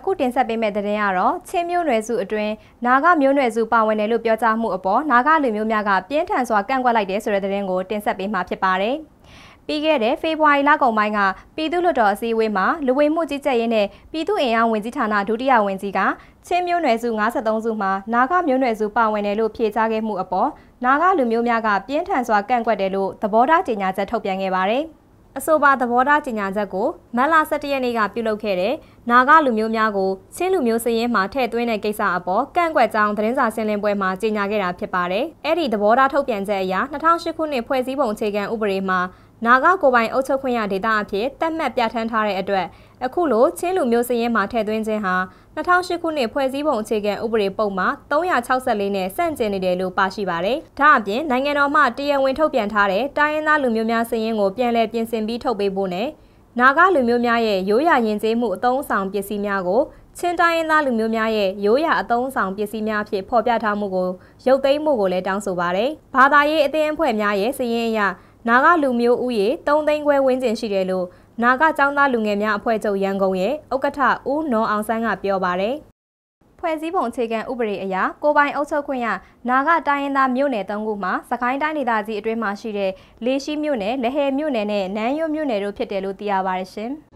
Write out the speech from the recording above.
အခုတင်ဆက်ပေးမယ့်သတင်းကတော့ချင်းမျိုးနွယ်စုအတွင်းနာဂမျိုးနွယ်စုပါဝင်တယ်လို့ပြောကြားမှုအပေါ်နာဂလူမျိုးများကပြင်းထန်စွာကန့်ကွက်လိုက်တယ်ဆိုတဲ့သတင်းကိုတင်ဆက်ပေးမှာဖြစ်ပါတယ်။ပြီးခဲ့တဲ့ဖေဖော်ဝါရီလကုန်ပိုင်းကပြည်သူ့လွှတ်တော်အစည်းအဝေးမှာလူဝင်မှုကြီးကြပ်ရေးနဲ့ပြည်သူ့အင်အားဝန်ကြီးဌာနဒုတိယဝန်ကြီးကချင်းမျိုးနွယ်စု53စုမှာနာဂမျိုးနွယ်စုပါဝင်တယ်လို့ဖြေကြားခဲ့မှုအပေါ်နာဂလူမျိုးများကပြင်းထန်စွာကန့်ကွက်တယ်လို့သဘောထားကြေညာချက်ထုတ်ပြန်ခဲ့ပါတယ်။ အဆိုပါသဘောထားကြေညာချက်ကိုမတ်လ17ရက်နေ့ကပြုလုပ်ခဲ့တဲ့နာဂလူမျိုးများကိုချင်းလူမျိုးစည်ရင်မှထည့်သွင်းတဲ့ကိစ္စအပေါ်ကန့်ကွက်ကြောင်းသတင်းစာရှင်းလင်းပွဲမှာကြေညာခဲ့တာဖြစ်ပါတယ်။အဲ့ဒီသဘောထားထုတ်ပြန်ချက်အရ2008ခုနှစ်ဖွဲ့စည်းပုံအခြေခံဥပဒေမှာ နာဂကိုပိုင်အုပ်ချုပ်ခွင့်ရဒေသအဖြစ်တတ်မှတ်ပြဋ္ဌာန်းထားတဲ့အတွက်အခုလိုချင်းလူမျိုးစည်ရင်မှထည့်သွင်းခြင်းဟာ2008ခုနှစ်ဖွဲ့စည်းပုံအခြေခံဥပဒေပုံမှာ364နဲ့ဆန့်ကျင်နေတယ်လို့ပါရှိပါတယ်။ဒါအပြင်နိုင်ငံတော်မှတရားဝင်ထုတ်ပြန်ထားတဲ့တိုင်းရင်းသားလူမျိုးများစည်ရင်ကိုပြန်လည်ပြင်ဆင်ပြီးထုတ်ပေးဖို့နဲ့နာဂလူမျိုးများရဲ့ရိုးရာယဉ်ကျေးမှုအသုံးအဆောင်ပစ္စည်းများကိုချင်းတိုင်းရင်းသားလူမျိုးများရဲ့ရိုးရာအသုံးအဆောင်ပစ္စည်းများအဖြစ်ဖော်ပြထားမှုကိုရုပ်သိမ်းမှုကိုလည်းတောင်းဆိုပါတယ်။ဘာသာရေးအသင်းအဖွဲ့များရဲ့စည်ရင်အရ နာဂလူမျိုးဦးရေ3သိန်းခွဲဝန်းကျင်ရှိတယ်လို့နာဂကျောင်းသားလူငယ်များအဖွဲ့ချုပ်ရန်ကုန်ရဲ့ဥက္ကဋ္ဌဦးနော်အောင်ဆန်းကပြောပါတယ်ဖွဲ့စည်းပုံအခြေခံဥပဒေအရကိုပိုင်အုပ်ချုပ်ခွင့်ရနာဂတိုင်းရင်းသားမြို့နယ်၃ခုမှာစကိုင်းတိုင်းဒေသကြီးအတွင်းမှာရှိတဲ့လေးရှိမြို့နယ်၊လဟယ်မြို့နယ်နဲ့နန်းရွမြို့နယ်တို့ဖြစ်တယ်လို့သိရပါတယ်ရှင်။